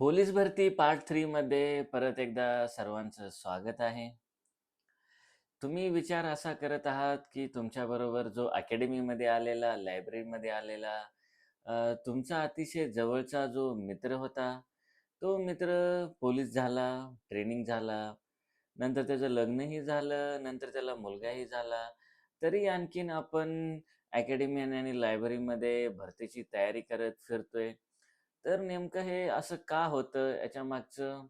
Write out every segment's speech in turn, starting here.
Police भरती part three मध्ये परत एकदा सर्वांचं स्वागत आहे. तुम्ही विचार असा करत आहात, की तुमच्याबरोबर जो अकॅडमीमध्ये आलेला, लायब्ररीमध्ये आलेला तुमचा अतिशय जवळचा जो मित्र होता, तो मित्र पोलीस झाला, ट्रेनिंग झाला, नंतर त्याचं लग्नही झालं, नंतर त्याला मुलगाही झाला. तरी आणखीन आपण अकॅडमी आणि लायब्ररीमध्ये भरतीची तयारी करत फिरतोय. तर नेमकं हे असं का होतं? याच्या मागचं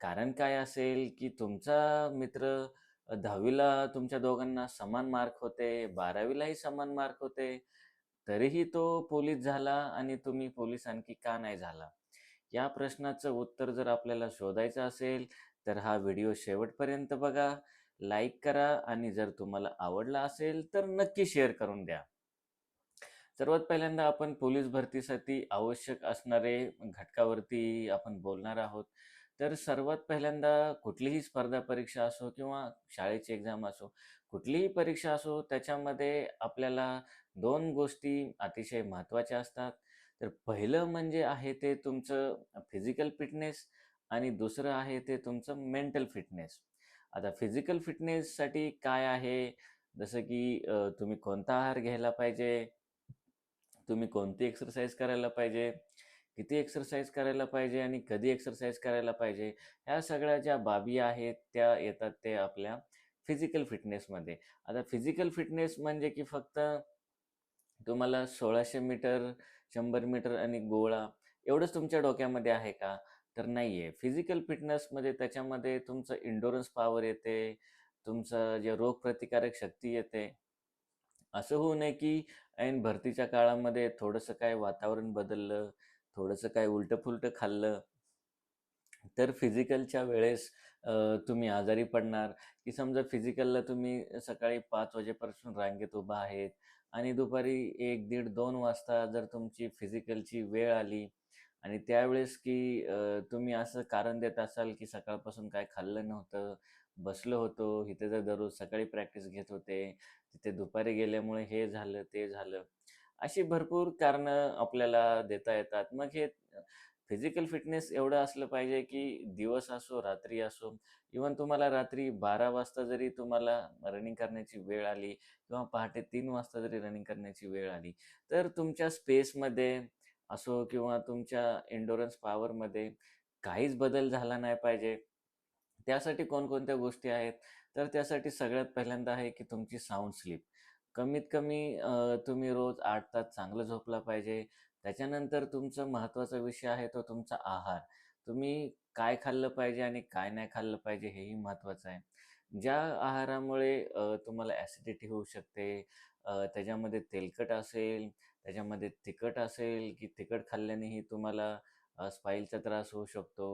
कारण काय असेल, की तुमचा मित्र दहावीला तुमच्या दोघांना समान मार्क होते, 12वी समान मार्क होते. तरीही तो पोलीस झाला आणि तुम्ही पोलीस आणखी का नाही झाला? या प्रश्नाचं उत्तर जर आपल्याला शोधायचं असेल, तर हा व्हिडिओ शेवटपर्यंत बघा, लाईक करा आणि जर तुम्हाला आवडला असेल, तर नक्की शेअर करून द्या. सर्वात पहिल्यांदा आपण पोलीस भरतीसाठी आवश्यक असणारे घटकावरती आपण बोलणार आहोत. तर सर्वात पहिल्यांदा कुठलीही स्पर्धा परीक्षा असो किंवा शाळेची एक्झाम असो, कुठलीही परीक्षा असो त्याच्यामध्ये आपल्याला दोन गोष्टी अतिशय महत्त्वाच्या असतात. तर पहिलं म्हणजे आहे ते तुमचं फिजिकल फिटनेस आणि दुसरं आहे ते तुमचं मेंटल फिटनेस. आता फिजिकल फिटनेससाठी काय आहे, जसं की तुम्ही कोणता आहार घ्यायला पाहिजे, तुम्ही कोणती एक्सरसाइज करायला पाहिजे, किती एक्सरसाइज करायला पाहिजे आणि कधी एक्सरसाइज करायला पाहिजे. ह्या सगळ्या ज्या बाबी आहेत त्या येतात ते आपल्या फिजिकल फिटनेसमध्ये. आता फिजिकल फिटनेस म्हणजे की फक्त तुम्हाला सोळाशे मीटर, शंभर मीटर आणि गोळा एवढंच तुमच्या डोक्यामध्ये आहे का? तर नाही आहे फिजिकल फिटनेसमध्ये त्याच्यामध्ये तुमचं इंडोरन्स पॉवर येते, तुमचं जे रोगप्रतिकारक शक्ती येते. असं होऊ नये की ऐन भरतीच्या काळामध्ये थोडंसं काय वातावरण बदललं, थोडंसं काय उलटं-फुलटं खाल्लं, तर फिजिकलच्या वेळेस तुम्ही आजारी पडणार, की समजा फिजिकलला तुम्ही सकाळी पाच वाजेपासून रांगेत उभा आहेत आणि दुपारी एक दीड, दोन वाजता जर तुमची फिजिकलची वेळ आली आणि त्यावेळेस की अ, तुम्ही असं कारण देत असाल, की सकाळपासून काय खाल्लं नव्हतं, बसलो होतो, इथे तर दररोज सकाळी प्रॅक्टिस घेत होते, तिथे दुपारी गेल्यामुळे हे झालं, ते झालं. अशी भरपूर कारणं आपल्याला देता येतात. मग हे फिजिकल फिटनेस एवढं असलं पाहिजे, की दिवस असो, रात्री असो, इव्हन तुम्हाला रात्री 12 वाजता जरी तुम्हाला रनिंग करण्याची वेळ आली किंवा पहाटे तीन वाजता जरी रनिंग करण्याची वेळ आली, तर तुमच्या स्पेसमध्ये असो किंवा तुमच्या इंडोरन्स पॉवरमध्ये काहीच बदल झाला नाही पाहिजे. त्यासाठी कोणकोणत्या गोष्टी आहेत? तर त्यासाठी सगळ्यात पहिल्यांदा आहे, की तुमची साऊंड स्लीप. कमीत कमी तुम्ही रोज आठ तास चांगलं झोपला पाहिजे. त्याच्यानंतर तुमचा महत्त्वाचा विषय आहे तो तुमचा आहार. तुम्ही काय खाल्लं पाहिजे आणि काय नाही खाल्लं पाहिजे हेही महत्त्वाचं आहे. ज्या आहारामुळे तुम्हाला ॲसिडिटी होऊ शकते, त्याच्यामध्ये तेलकट असेल, त्याच्यामध्ये तिखट असेल, की तिखट खाल्ल्यानेही तुम्हाला स्पाईलचा त्रास होऊ शकतो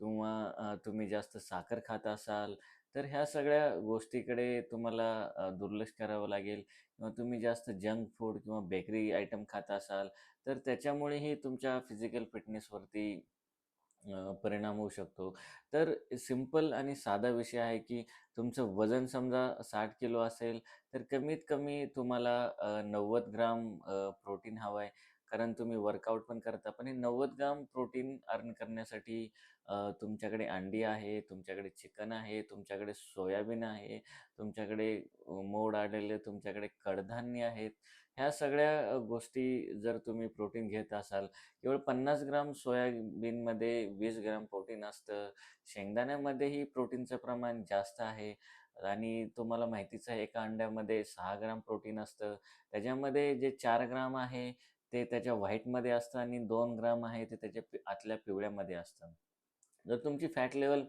किंवा तुम्ही जास्त साखर खात असाल, तर ह्या सगळ्या गोष्टीकडे तुम्हाला दुर्लक्ष करावं लागेल. किंवा तुम्ही जास्त जंक फूड किंवा बेकरी आयटम खात असाल, तर त्याच्यामुळेही तुमच्या फिजिकल फिटनेसवरती परिणाम होऊ शकतो. तर सिंपल आणि साधा विषय आहे, की तुमचं वजन समजा साठ किलो असेल, तर कमीत कमी तुम्हाला नव्वद ग्राम प्रोटीन हवं आहे. कारण तुम्ही वर्कआउट पण करता. पण हे 90 ग्राम प्रोटीन अर्न करण्यासाठी तुमच्याकडे अंडी आहे, तुमच्याकडे चिकन आहे, तुमच्याकडे सोयाबीन आहे, तुमच्याकडे मोड आलेले तुमच्याकडे कडधान्य आहेत. ह्या सगळ्या गोष्टी जर तुम्ही प्रोटीन घेत असाल, केवळ 50 ग्राम सोयाबीनमध्ये वीस ग्राम प्रोटीन असतं. शेंगदाण्यामध्येही प्रोटीनचं प्रमाण जास्त आहे आणि तुम्हाला माहितीच आहे एका अंड्यामध्ये सहा ग्राम प्रोटीन असतं. त्याच्यामध्ये जे चार ग्राम आहे ते त्याच्या व्हाईटमध्ये असतं आणि दोन ग्राम आहे ते त्याच्या आतल्या पिवळ्यामध्ये असतं. जर तुमची फॅट लेवल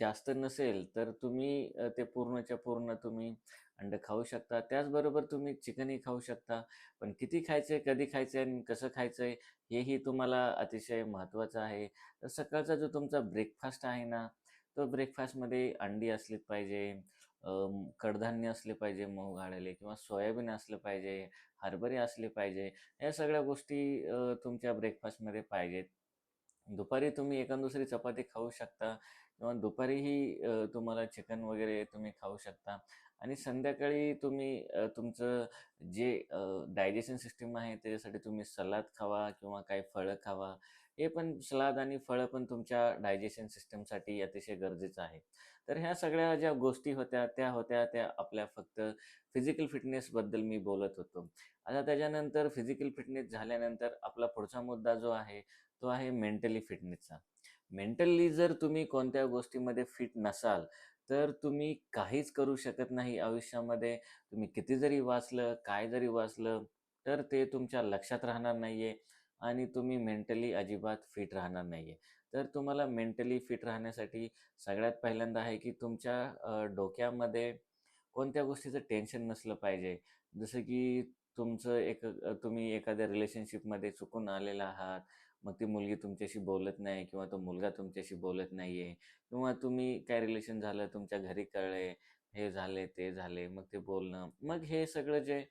जास्त नसेल, तर तुम्ही ते पूर्णच्या पूर्ण तुम्ही अंडं खाऊ शकता. त्याचबरोबर तुम्ही चिकनही खाऊ शकता. पण किती खायचंय, कधी खायचंय आणि कसं खायचंय हेही तुम्हाला अतिशय महत्त्वाचं आहे. तर सकाळचा जो तुमचा ब्रेकफास्ट आहे ना, तो ब्रेकफास्टमध्ये अंडी असलीच पाहिजे, कडधान्य असले पाहिजे मऊ आलेले किंवा सोयाबीन असलं पाहिजे, हरभरे असले पाहिजे. या सगळ्या गोष्टी तुमच्या ब्रेकफास्टमध्ये पाहिजेत. दुपारी तुम्ही एखाद दुसरी चपाती खाऊ शकता किंवा दुपारीही तुम्हाला चिकन वगैरे तुम्ही खाऊ शकता आणि संध्याकाळी तुम्ही तुमचं जे डायजेशन सिस्टीम आहे त्याच्यासाठी तुम्ही सलाद खावा किंवा काही फळं खावा. हे पण सलाद आणि फळं पण तुमच्या डायजेशन सिस्टीमसाठी अतिशय गरजेचं आहे. तर ह्या सगळ्या ज्या गोष्टी होत्या, त्या होत्या त्या आपल्या फक्त फिजिकल फिटनेसबद्दल मी बोलत होतो. आता त्याच्यानंतर फिजिकल फिटनेस झाल्यानंतर आपला पुढचा मुद्दा जो आहे, तो आहे मेंटली फिटनेसचा. मेंटली जर तुम्ही कोणत्या गोष्टीमध्ये फिट नसाल, तर तुम्ही काहीच करू शकत नाही आयुष्यामध्ये. तुम्ही किती जरी वाचलं, काय जरी वाचलं, तर ते तुमच्या लक्षात राहणार नाहीये आणि तुम्ही मेंटली अजिबात फिट राहणार नाहीये. तर तुम्हाला मेंटली फिट राहण्यासाठी सगळ्यात पहिल्यांदा आहे की तुमच्या डोक्यामध्ये कोणत्या गोष्टीचं टेन्शन नसलं पाहिजे. जसं की तुमचं एक तुम्ही एखाद्या रिलेशनशिपमध्ये चुकून आलेला आहात. मग ती मुलगी तुमच्याशी बोलत नाही किंवा तो मुलगा तुमच्याशी बोलत नाही आहे किंवा तुम्ही काय रिलेशन झालं, तुमच्या घरी कळले हे झाले, ते झाले, मग ते बोलणं. मग हे सगळं जे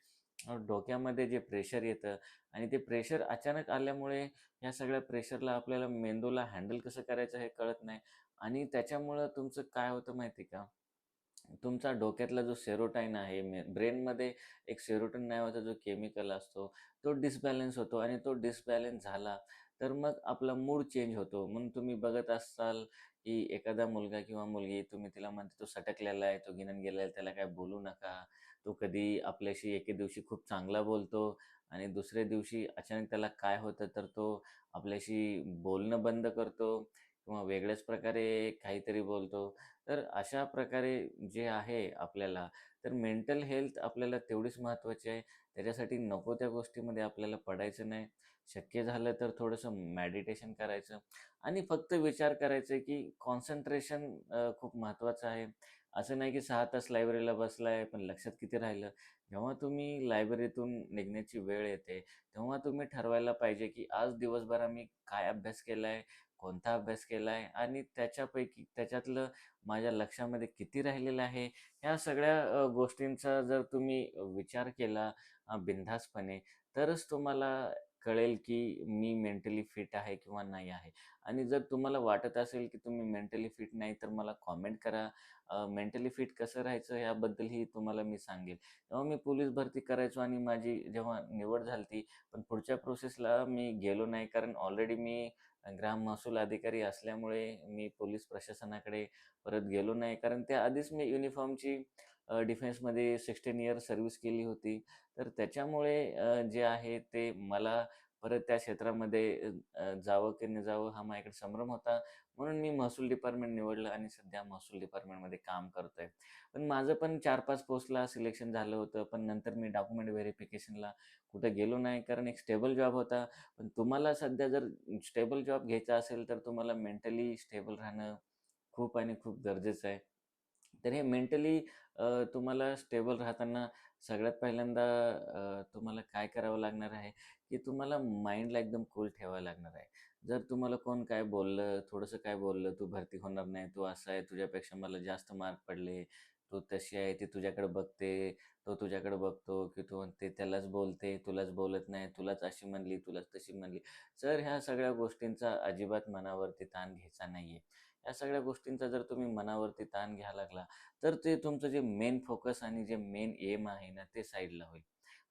डोक्यामध्ये जे प्रेशर येतं आणि ते प्रेशर अचानक आल्यामुळे या सगळ्या प्रेशरला आपल्याला मेंदूला हँडल कसं करायचं हे कळत नाही आणि त्याच्यामुळं तुमचं काय होतं माहिती आहे का? तुमचा डोक्यातला जो सेरोटाईन आहे, मे ब्रेनमध्ये एक सेरोटन नावाचा जो केमिकल असतो, तो डिसबॅलन्स होतो आणि तो डिसबॅलन्स झाला, तर मग आपला मूड चेंज होतो. म्हणून तुम्ही बघत असाल, की एखादा मुलगा किंवा मुलगी तुम्ही तिला म्हणते "तो सटकलेला आहे, तो गिनन गेलेला आहे, त्याला काही बोलू नका." तो कधी आपल्याशी एके दिवशी खूप चांगला बोलतो आणि दुसऱ्या दिवशी अचानक त्याला काय होतं, तर तो आपल्याशी बोलणं बंद करतो किंवा वेगळ्याच प्रकारे काहीतरी बोलतो. तर अशा प्रकारे जे आहे आपल्याला, तर मेंटल हेल्थ आपल्याला तेवढीच महत्त्वाची आहे. त्याच्यासाठी नको त्या गोष्टीमध्ये आपल्याला पडायचं नाही. शक्य झालं तर थोडंसं मेडिटेशन करायचं आणि फक्त विचार करायचं की कॉन्सन्ट्रेशन खूप महत्त्वाचं आहे. असं नाही की सहा तास लायब्ररीला बसलाय, पण लक्षात किती राहिलं? जेव्हा तुम्ही लायब्ररीतून निघण्याची वेळ येते, तेव्हा तुम्ही ठरवायला पाहिजे की आज दिवसभर आम्ही काय अभ्यास केलाय, कोणता अभ्यास केलाय आणि त्याच्यापैकी त्याच्यातलं माझ्या लक्षामध्ये किती राहिलेलं आहे. ह्या सगळ्या गोष्टींचा जर तुम्ही विचार केला बिनधास्तपणे, तरच तुम्हाला कळेल की मी मेंटली फिट आहे किंवा नाही आहे. आणि जर तुम्हाला वाटत असेल की तुम्ही मेंटली फिट नाही, तर मला कॉमेंट करा. मेंटली फिट कसं राहायचं याबद्दलही तुम्हाला मी सांगेल. तेव्हा मी पोलीस भरती करायचो आणि माझी जेव्हा निवड झाली होती, पण पुढच्या प्रोसेसला मी गेलो नाही. कारण ऑलरेडी मी ग्राम महसूल अधिकारी असल्यामुळे मी पोलीस प्रशासनाकडे परत गेलो नाही. कारण त्या आधीच मी युनिफॉर्मची डिफेन्समध्ये सिक्स्टीन इयर सर्व्हिस केली होती. तर त्याच्यामुळे जे आहे ते मला परत त्या क्षेत्रामध्ये जावं की नाही जावं हा माझ्याकडे संभ्रम होता. म्हणून मी महसूल डिपार्टमेंट निवडलं आणि सध्या महसूल डिपार्टमेंटमध्ये काम करतोय. पण माझं पण 4-5 पोस्टला सिलेक्शन झालं होतं. पण नंतर मी डॉक्युमेंट व्हेरिफिकेशनला कुठे गेलो नाही. कारण एक स्टेबल जॉब होता. पण तुम्हाला सध्या जर स्टेबल जॉब घ्यायचा असेल, तर तुम्हाला मेंटली स्टेबल राहणं खूप आणि खूप गरजेचं आहे. तर हे मेंटली तुम्हाला स्टेबल राहताना सगळ्यात पहिल्यांदा तुम्हाला काय करावं लागणार आहे, की तुम्हाला माइंडला एकदम कूल ठेवावं लागणार आहे. जर तुम्हाला कोण काय बोललं, थोडंसं काय बोललं, "तू भरती होणार नाही, तू असं आहे, तुझ्यापेक्षा मला जास्त मार्क पडले, तू तशी आहे, ती तुझ्याकडे बघते, तो तुझ्याकडे बघतो, की तू ते त्यालाच बोलते, तुलाच बोलत नाही, तुलाच अशी म्हणली, तुलाच तशी म्हणली." सर ह्या सगळ्या गोष्टींचा अजिबात मनावरती ताण घ्यायचा नाहीये. या सगळ्या गोष्टींचा जर तुम्ही मनावरती ताण घ्यायला लागला, तर ते तुमचं जे मेन फोकस आणि जे मेन एम आहे ना, ते साईडला होईल.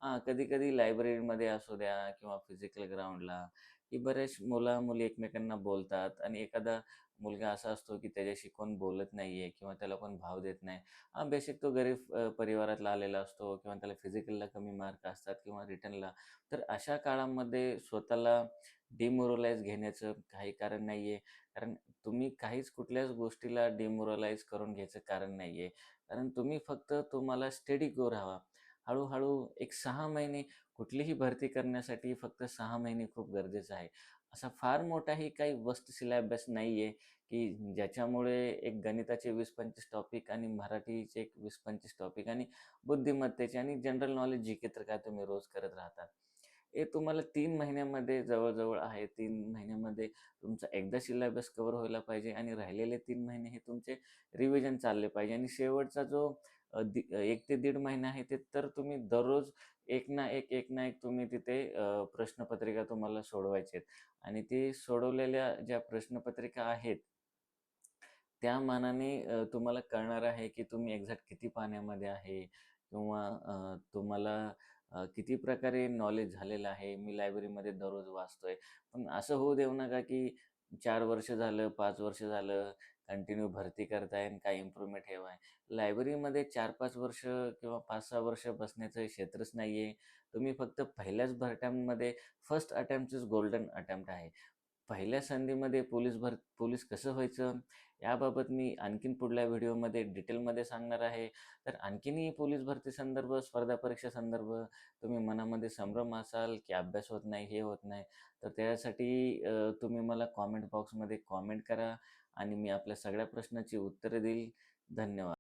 हां, कधी-कधी लायब्ररीमध्ये असू द्या किंवा फिजिकल ग्राउंडला, की बरेच मुलं-मुली एकमेकांना बोलतात आणि एखादा मुलगा असा असतो, की त्याच्याशी कोण बोलत नाहीये किंवा त्याला कोण भाव देत नाही. हा बेसिक तो गरीब परिवारातला आलेला असतो किंवा त्याला फिजिकलला कमी मार्क असतात किंवा रिटर्नला तर अशा काळामध्ये स्वतःला डिमोरलाइज घेण्याचं काही कारण नाहीये. कारण तुम्ही काहीच कुठल्याच गोष्टीला डिमोरलाइज करून घ्यायचं कारण नाहीये. कारण तुम्ही फक्त तुम्हाला स्टडी गो राहावा. हळूहळू एक सहा महिने कुठलीही भरती करण्यासाठी फक्त सहा महिने खूप गरजेचं आहे. असा फार मोठाही काही वस्त सिलॅबस आहे की ज्याच्यामुळे एक गणिताचे 20-25 टॉपिक आणि मराठीचे एक 20-25 टॉपिक आणि बुद्धिमत्तेचे आणि जनरल नॉलेज जी-के तर काय तुम्ही रोज करत राहता. हे तुम्हाला तीन महिन्यामध्ये जवळजवळ आहे. तीन महिन्यामध्ये तुमचा एकदा सिलेबस कव्हर व्हायला पाहिजे आणि राहिलेले तीन महिने हे तुमचे रिव्हिजन चालले पाहिजे आणि शेवटचा जो एक ते दीड महिना आहे ते तर तुम्ही दररोज एक ना एक, एक ना एक तुम्ही तिथे प्रश्नपत्रिका तुम्हाला सोडवायचे आहेत आणि ते सोडवलेल्या ज्या प्रश्नपत्रिका आहेत, त्या मानाने तुम्हाला कळणार आहे की तुम्ही एक्झॅक्ट किती पाण्यामध्ये आहे किंवा तुम्हाला किती प्रकारे नॉलेज झालेलं आहे. मी लायब्ररीमध्ये दररोज वाचतोय. पण असं होऊ देऊ नका, की चार वर्ष झालं, पाच वर्ष झालं, कंटिन्यू भरती करताय आणि काय इम्प्रूव्हमेंट हे आहे. लायब्ररीमध्ये 4-5 वर्ष किंवा 5-6 वर्ष बसण्याचं क्षेत्रच नाही आहे तुम्ही फक्त पहिल्याच भरट्यांमध्ये फर्स्ट अटेम्प्ट गोल्डन अटेम्प्ट आहे. पहिल्या संधीमध्ये पोलीस भर पोलीस कसं व्हायचं, याबाबत मी आणखीन पुढल्या व्हिडिओमध्ये डिटेलमध्ये सांगणार आहे. तर आणखीनही पोलीस भरती संदर्भ, स्पर्धा परीक्षा संदर्भ तुम्ही मनामध्ये संभ्रम असाल, की अभ्यास होत नाही, हे होत नाही, तर त्यासाठी तुम्ही मला कॉमेंट बॉक्समध्ये कॉमेंट करा आणि मी आपल्या सगळ्या प्रश्नाची उत्तरं देईल. धन्यवाद.